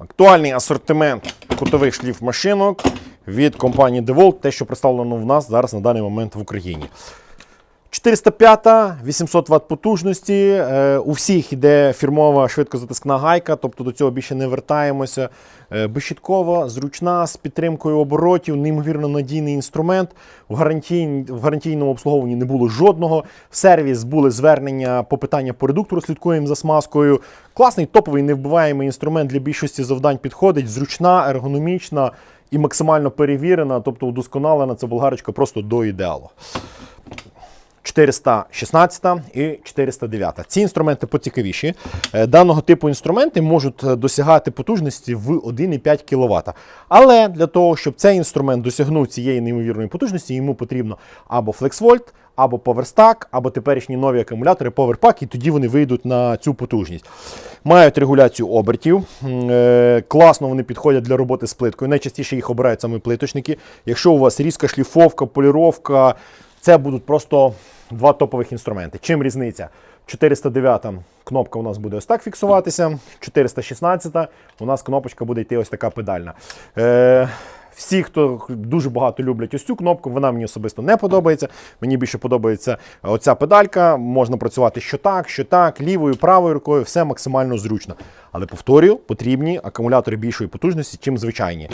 Актуальний асортимент кутових шлів машинок від компанії DeWalt, те, що представлено в нас зараз на даний момент в Україні. 405, 800 Вт потужності. Е, у всіх йде фірмова швидкозатискна гайка, тобто до цього більше не вертаємося. Е, безщіткова, зручна, з підтримкою оборотів, неймовірно надійний інструмент. В, гарантій, в гарантійному обслуговуванні не було жодного. В сервіс були звернення по питання по редуктору, слідкуємо за смазкою. Класний топовий невбиваємий інструмент для більшості завдань підходить. Зручна, ергономічна і максимально перевірена, тобто удосконалена. Це болгарочка просто до ідеалу. 416 і 409. Ці інструменти поцікавіші. Е, Даного типу інструменти можуть е, досягати потужності в 1,5 кВт. Але для того, щоб цей інструмент досягнув цієї неймовірної потужності, йому потрібно або FlexVolt, або PowerStack, або теперішні нові акумулятори PowerPack, і тоді вони вийдуть на цю потужність. Мають регуляцію обертів. Е, Класно вони підходять для роботи з плиткою. Найчастіше їх обирають саме плиточники. Якщо у вас різка шліфовка, поліровка, це будуть просто два топових інструменти. Чим різниця? 409 кнопка у нас буде ось так фіксуватися, 416 у нас кнопочка буде йти ось така педальна. Е, всі, хто дуже багато люблять ось цю кнопку, вона мені особисто не подобається. Мені більше подобається оця педалька. Можна працювати що так, що так, лівою, правою рукою, все максимально зручно. Але повторюю, потрібні акумулятори більшої потужності, чим звичайні.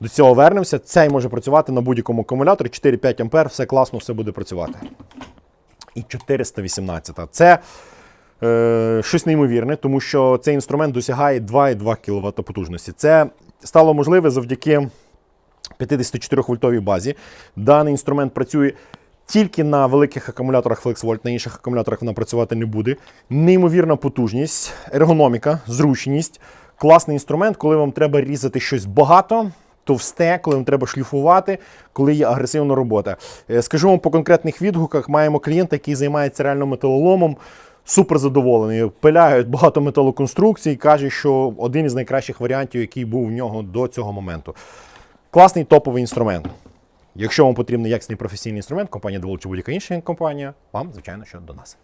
До цього вернемося. Цей може працювати на будь-якому акумуляторі 4-5 ампер, все класно, все буде працювати. І 418. Це е, щось неймовірне, тому що цей інструмент досягає 2,2 кВт потужності. Це стало можливе завдяки 54 вольтовій базі. Даний інструмент працює. Тільки на великих акумуляторах FlexVolt, на інших акумуляторах вона працювати не буде. Неймовірна потужність, ергономіка, зручність. Класний інструмент, коли вам треба різати щось багато, товсте, коли вам треба шліфувати, коли є агресивна робота. Е, Скажу вам по конкретних відгуках, маємо клієнта, який займається реально металоломом. Супер задоволений. Пиляють багато металоконструкцій, каже, що один із найкращих варіантів, який був в нього до цього моменту. Класний топовий інструмент. Якщо вам потрібен якісний професійний інструмент, компанія DeWalt чи будь-яка інша компанія, вам, звичайно, що до нас.